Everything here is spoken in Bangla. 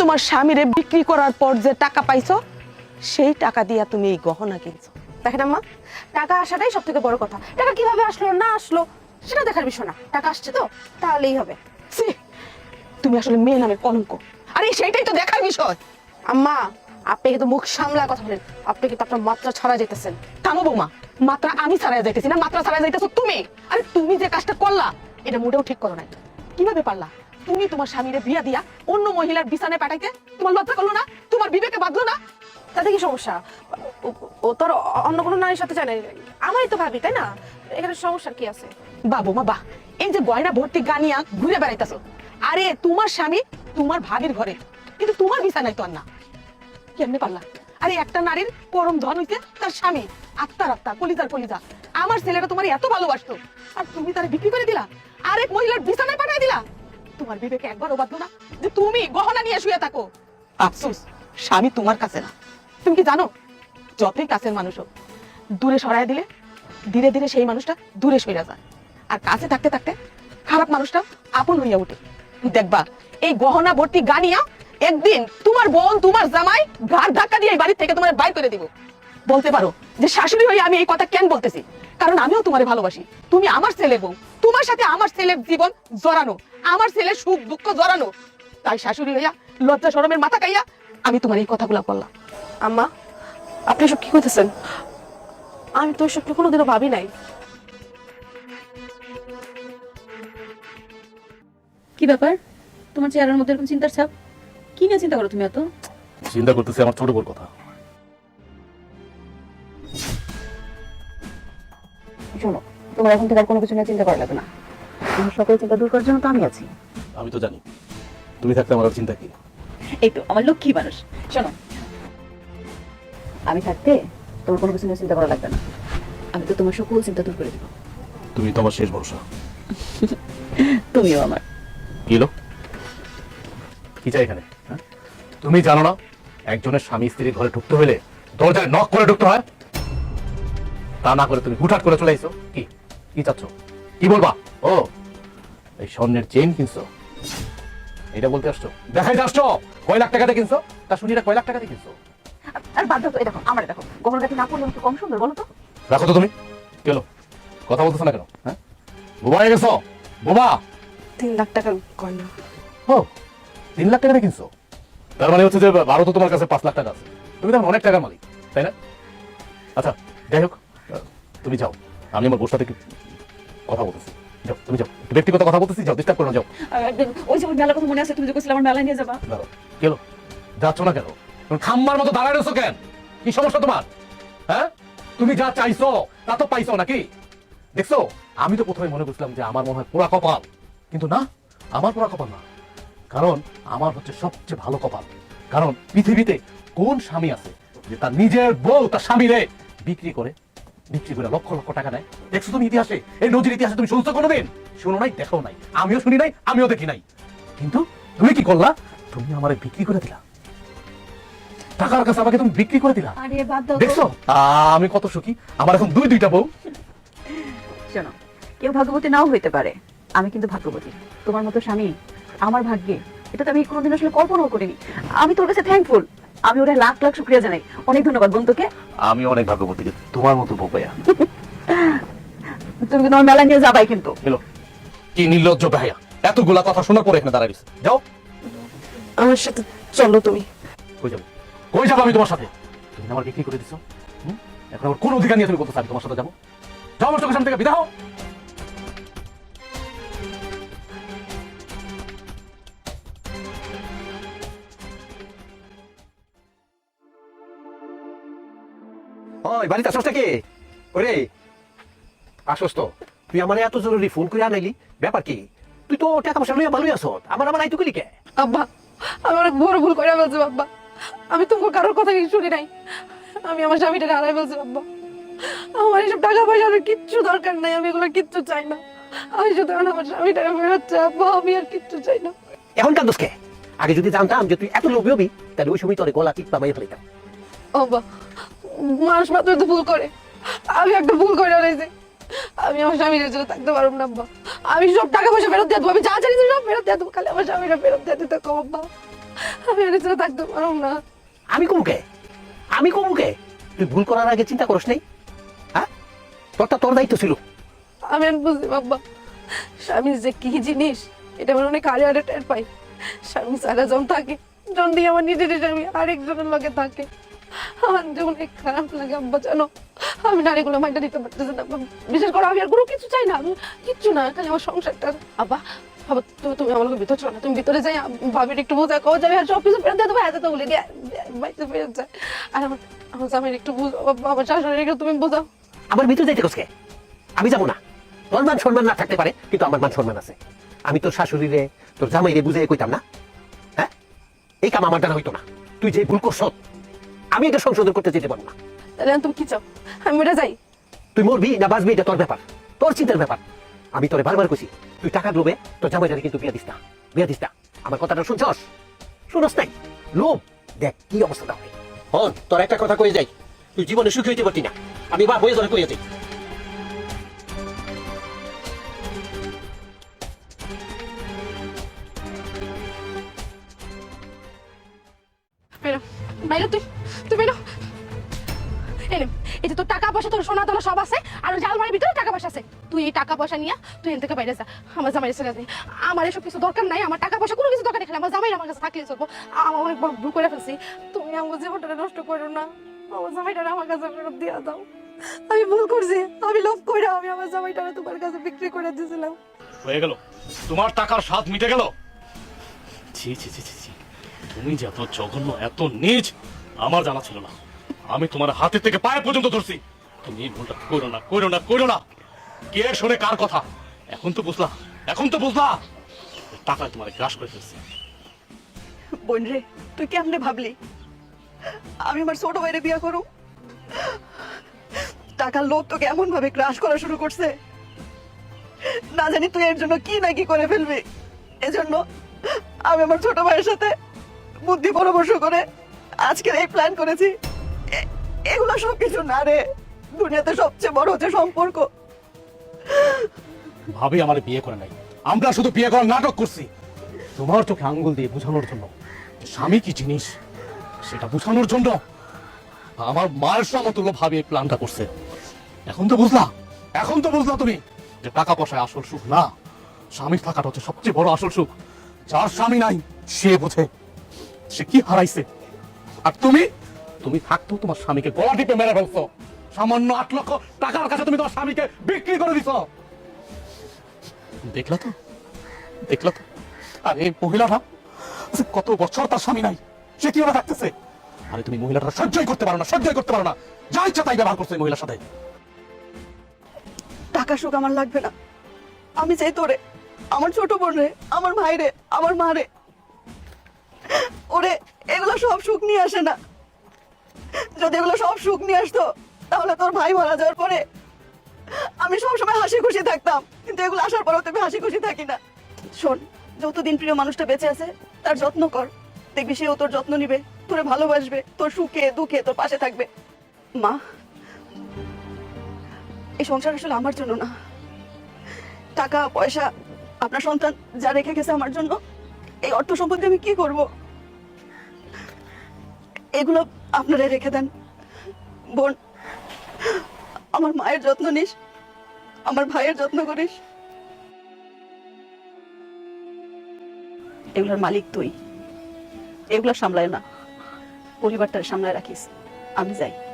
তোমার স্বামীরে বিক্রি করার পর যে টাকা পাইছো, সেই টাকা দিয়া তুমি এই গহনা কিনছো। দেখেন আম্মা, টাকা আসাটাই সব থেকে বড় কথা। টাকা কীভাবে আসলো না আসলো, সেটা দেখার বিষয় না। টাকা আসছে তো, তাহলেই হবে। তুমি আসলে মেয়ে নামের কলঙ্ক। আরে, সেইটাই তো দেখার বিষয়। আম্মা, আপনি কিন্তু মুখ সামলায় কথা বলেন। আপনি কিন্তু আপনার মাত্রা ছাড়া যেতেছেন থামো বৌমা, মাত্রা আমি ছাড়াই যাইতেছি না, মাত্রা ছাড়াই যাইতেছো তুমি। আরে, তুমি যে কাজটা করলা, এটা মোটেও ঠিক করো নাই। কীভাবে পারলা? তুমি তোমার স্বামীরে বিয়া দিয়া অন্য মহিলার বিছানায় পাঠাইতে তোমার লজ্জা করল না? তোমার বিবেকে বাঁধলো না? তাতে কি সমস্যা? ও- ও তো আর অন্য কোনো নারীর সাথে চায় না আমারই তো ভাবি, তাই না? এখানে সমস্যা কি আছে? বা বৌমা বাহ এই যে গয়না ভর্তি গানিয়া ঘুরে বেড়াইতেছো। আরে, তোমার স্বামী তোমার ভাবির ঘরে, কিন্তু তোমার বিছানায় তো আর না। কেমনে পারলা? আরে, একটা নারীর পরম ধন হইতে তার স্বামী আত্মার আত্মা কলিজার কলিজা। আমার ছেলেটা তোমার এত ভালোবাসতো, আর তুমি তারে বিক্রি করে দিলা? আরেক মহিলার বিছানায় পাঠাই দিলা? তোমার বিবেকে একবারও বাঁধলো না যে তুমি গহনা নিয়ে শুয়ে থাকো। আফসোস, স্বামী তোমার কাছে না। তুমি কি জানো? যতই কাছের মানুষ হোক, দূরে সরাই দিলে ধীরে ধীরে সেই মানুষটা দূরে সরে যায়। আর কাছে থাকতে থাকতে খারাপ মানুষটা আপন হইয়া ওঠে দেখবা, এই গহনা ভর্তি গানিয়া একদিন তোমার বোন, তোমার জামাই ঘাড় ধাক্কা দিয়ে এই বাড়ি থেকে তোমার বাইর করে দিব। বলতে পারো যে শাশুড়ি হয়ে আমি এই কথা কেন বলতেছি? কারণ আমিও তোমারে ভালোবাসি। তুমি আমার ছেলে বউ। তোমার সাথে আমার ছেলের জীবন জড়ানো। আমার ছেলে সুখ দুঃখ জড়ানো। তাই শাশুড়ি হইয়া লজ্জা শরমের মাথা খাইয়া আমি তোমার এই কথাগুলো বললাম। আম্মা আপনি সব কি করতেছেন? আমি তো এসব কোনোদিনও ভাবি নাই। কি ব্যাপার? তোমার চেহারার মধ্যে এরকম চিন্তার ছাপ? কি নিয়ে চিন্তা করো তুমি এত? চিন্তা করতেছি আমার ছোট বোর কথা। শোনো তোমার এখন থেকে আর কোনো কিছু নিয়ে চিন্তা করা লাগবে না। তোমার সকল চিন্তা দূর করার জন্য তো আমি আছি। আমি তো জানি। তুমি থাকতে আমার আর চিন্তা কি? এই তো আমার লক্ষ্মী মানুষ। শোনো। আমি থাকতে তোমার কোনো কিছু নিয়ে চিন্তা করা লাগবে না। আমি তো তোমার সকল চিন্তা দূর করে দেবো। তুমি তো আমার শেষ ভরসা। তুমিও আমার। কি হলো? কি চাই এখানে? হ্যাঁ? তুমি জানো না একজনের স্বামী স্ত্রীর ঘরে ঢুকতে হলে দরজায় নক করে ঢুকতে হয়? তা না করে তুমি হুটহাট করে চলে আইছো কি? কি চাচ্ছ? কি বলবা? ও এই স্বর্ণের চেইন কিনছো? এটা বলতে আসছো? দেখাইতে আসছো! কয় লাখ টাকাতে কিনছো? তা শুনি না কয় লাখ টাকাতে কিনছো? আর বাদ দাও তো এই দেখো আমার দেখো গহনা গাঠি না পড়লে একটু কম সুন্দর বলো তো। রাখো তো তুমি। কি হলো? কথা বলতেছো না কেন? হ্যাঁ? বোবা হয়ে গেছো? বোবা! তিন লাখ টাকার গয়না। ও তিন লাখ টাকা কিনছো? তার মানে হচ্ছে যে বারো তো তোমার কাছে পাঁচ লাখ টাকা আছে। তুমি তো অনেক টাকার মালিক তাই না? আচ্ছা যাই হোক তুমি যাও। আমি আমার বোর সাথে কথা বলতেছি। যাও তুমি যাও। ব্যক্তিগত কথা বলতেছি যাও ডিস্টার্ব করে যাও। ওই যে আমার মেলার কথা মনে আছে তুমি যে কইছিলে আমার মেলায় নিয়ে যাবা? দাঁড়াও যাচ্ছ না কেন? খাম্মার মতো দাঁড়ায় রয়েছো কেন? কি সমস্যা তোমার? হ্যাঁ? তুমি যা চাইছো তা তো পাইছো নাকি? দেখছ আমি তো প্রথমে মনে করছিলাম যে আমার মনে হয় পোড়া কপাল। কিন্তু না আমার পোড়া কপাল না। কারণ আমার হচ্ছে সবচেয়ে ভালো কপাল। কারণ পৃথিবীতে কোন স্বামী আছে যে তার নিজের বউ তার স্বামীরে বিক্রি করে বিক্রি করে লক্ষ লক্ষ টাকা নেয় দেখছ তুমি ইতিহাসে? এই নদীর ইতিহাসে তুমি শুনছো কোনোদিন? শুনো নাই দেখো নাই। আমিও শুনি নাই আমিও দেখি নাই। কিন্তু তুমি কি করলা? তুমি আমারে বিক্রি করে দিলা। টাকার কাছে আমাকে তুমি বিক্রি করে দিলা। দেখছ? আমি কত সুখী। আমার এখন দুই দুইটা বউ। শোনো কেউ ভাগ্যবতী নাও হইতে পারে। আমি কিন্তু ভাগ্যবতী। তোমার মতো স্বামী আমার ভাগ্যে এটা তো আমি কোনোদিন আসলে কল্পনাও করিনি। আমি তোর কাছে থ্যাঙ্কফুল আমি ওটা লাখ লাখ শুক্রিয়া জানাই। অনেক ধন্যবাদ বোন তোকে আমি অনেক ভাগ্যবতী যে তোমার মতো বউ তুমি কিন্তু আমার মেলা নিয়ে যাবাই কিন্তু। এলো কি নির্লজ্জ ভাইয়া এতগুলা কথা শোনার পরে এখানে রইছে। যাও। আমার সাথে চলো তুমি। কই যাব? কই যাব আমি তোমার সাথে? তুমি আমার বিক্রি করে দিছো? এখন আমার কোন অধিকার নিয়ে তুমি বলতে আমি তোমার সাথে যাব। যাও আমার চোখের সামনে থেকে বিদা হও। ওই বাড়িতে আসস থেকে ওরে আসস তো। তুই আমার এত জরুরি ফোন করে আনাইলি ব্যাপার কি? তুই তো টাকা পয়সা লইয়া ভালোই আসত আমার আমার আব্বা আমি অনেক বড় ভুল করে ফেলছি আমি তোমার কারোর কথা কিছু শুনি নাই। আমি আমার হারাই ফেলছি আমার এসব টাকা পয়সার কিচ্ছু দরকার নাই আমি এগুলো কিচ্ছু চাই না। আমি শুধু আমার স্বামীটা ফেরত চাই আব্বা আমি আর কিচ্ছু চাই না। এখন কান্দস কে? আগে যদি জানতাম যে তুই এত লোভী হবি তাহলে ওই সময় তোর গলা টিপা মাইয়ে ফেলিতাম আব্বা মানুষ মাত্র তো ভুল করে। আমি একটা ভুল করে রয়েছি আমি আমার স্বামীর জন্য থাকতে পারব না আব্বা। আমি সব টাকা পয়সা ফেরত দিয়ে দেবো। আমি যা চাইছি সব ফেরত দিয়ে দেবো। খালি আমার স্বামীরা ফেরত দিয়ে দিতে কম আব্বা। আমি আর ছাড়া থাকতে পারব না। আমি কমুকে আমি কমুকে তুই ভুল করার আগে চিন্তা করিস নাই? হ্যাঁ? তোরটা তোর দায়িত্ব ছিল। আমি বুঝি বাবা স্বামী যে কি জিনিস এটা আমার অনেক আরে আরে টের পাই। স্বামী সারা জন থাকে। জন দিয়ে আমার নিজের স্বামী আরেকজনের লগে থাকে। আমার খারাপ লাগে, আব্বা, জানো? আমি নারীগুলো মাইন্ডা দিতে পারতেছি না বিশেষ করে, আমি আর কোনো কিছু চাই না, আমি কিচ্ছু না, খালি আমার সংসারটা শাশুড়ি বোঝাও। আমার ভিতরে যাইতে আমি যাব না। তোর মান সম্মান না থাকতে পারে, কিন্তু আমার মান সম্মান আছে। আমি তোর শাশুড়িরে, তোর জামাইরে বুঝে কইতাম না হ্যাঁ? এই কাম আমার দ্বারা হইতো না। তুই যে ভুল করছ আমি এটা সংশোধন করতে যেতে পারব না। তাহলে তুমি কি চাও? আমি ওটা যাই। তুই মরবি না বাঁচবি এটা তোর ব্যাপার। তোর চিন্তার ব্যাপার। আমি তোরে বারবার কইছি তুই টাকা লোভে তোর জামাইটারে কিন্তু বিয়া দিস না। বিয়া দিস না। আমার কথাটা শুনছস? শুনস নাই? লোভ? দেখ কি অবস্থা হয় হন তোর একটা কথা কয়ে যাই। তুই জীবনে সুখী হইতে পারতি না। আমি বা বয়ে ধরে কয়ে যাই। পয়সা তোর সোনা তোলা সব আছে, আর জালমারির ভিতরে টাকা পয়সা আছে। তুই এই টাকা পয়সা নিয়ে তুই এখান থেকে বাইরে যা। আমার জামাই ছেড়ে দে আমার এসব কিছু দরকার নাই, আমার টাকা পয়সা কোনো কিছু দরকার নেই আমার জামাই আমার কাছে থাকলে চলবো। আমার অনেক ভুল করে ফেলছি। তুমি আমার জীবনটা নষ্ট করো না। আমার জামাইটা আমার কাছে ফেরত দিয়ে দাও। আমি ভুল করছি। আমি লোভ করে আমি আমার জামাইটা তোমার কাছে বিক্রি করে দিয়েছিলাম হয়ে গেল। তোমার টাকার স্বাদ মিটে গেল। ছি ছি ছি ছি। তুমি যে এত জঘন্য, এত নিজ, আমার জানা ছিল না। আমি তোমার হাতের থেকে পায়ে পর্যন্ত ধরছি। তুমি ভুলটা করো না করো না করো না। কে শোনে কার কথা? এখন তো বুঝলা, এখন তো বুঝলা। টাকা তোমার গ্রাস করে বোন রে, তুই কেমনে ভাবলি? আমি আমার ছোট করু টাকার লোক তোকে এমন ভাবে ক্রাশ করা শুরু করছে। না জানি তুই এর জন্য কি না কি করে ফেলবি। এজন্য আমি আমার ছোট ভাইয়ের সাথে বুদ্ধি পরামর্শ করে আজকের এই প্ল্যান করেছি। এগুলো সব কিছু না রে। দুনিয়াতে সবচেয়ে বড় হচ্ছে সম্পর্ক। ভাবি আমার বিয়ে করে নাই। আমরা শুধু বিয়ে করার নাটক করছি। তোমার চোখে আঙ্গুল দিয়ে বোঝানোর জন্য স্বামী কি জিনিস, সেটা বোঝানোর জন্য আমার মায়ের সমতুল্য ভাবে এই প্ল্যানটা করছে। এখন তো বুঝলা, এখন তো বুঝলা তুমি যে টাকা পয়সায় আসল সুখ না, স্বামীর থাকাটা হচ্ছে সবচেয়ে বড় আসল সুখ। যার স্বামী নাই, সে বোঝে, সে কি হারাইছে। আর তুমি তুমি থাকতো তোমার স্বামীকে গলা টিপে মেরে ফেলছো। সামান্য আট লক্ষ টাকার কাছে তুমি তোমার স্বামীকে বিক্রি করে দিছো। দেখলা তো? দেখলা তো? আর এই মহিলাটা? আচ্ছা, কত বছর তার স্বামী নাই? সে কীভাবে থাকতেছে? আরে তুমি মহিলাটা সহ্যই করতে পারো না সহ্যই করতে পারো না। যা ইচ্ছা তাই ব্যবহার করছ মহিলার সাথে। টাকা সুখ আমার লাগবে না। আমি চাই তোরে আমার ছোট বোন রে আমার ভাই রে আমার মা রে ওরে এগুলো সব সুখ নিয়ে আসে না। যদি এগুলো সব সুখ নিয়ে আসতো তাহলে তোর ভাই মারা যাওয়ার পরে আমি সবসময় হাসি খুশি থাকতাম। কিন্তু এগুলো আসার পরেও তুমি হাসি খুশি থাকি না। শোন, যতদিন প্রিয় মানুষটা বেঁচে আছে, তার যত্ন কর। দেখবি সেও তোর যত্ন নিবে, তোরে ভালোবাসবে, তোর সুখে, দুঃখে তোর পাশে থাকবে। মা, এই সংসার আসলে আমার জন্য না। টাকা, পয়সা, আপনার সন্তান যা রেখে গেছে আমার জন্য, এই অর্থ সম্পত্তি আমি কি করব? এগুলো আপনারা রেখে দেন। বোন আমার মায়ের যত্ন নিস। আমার ভাইয়ের যত্ন করিস। এগুলোর মালিক তুই। এগুলা সামলায় না। পরিবারটা সামলায় রাখিস। আমি যাই।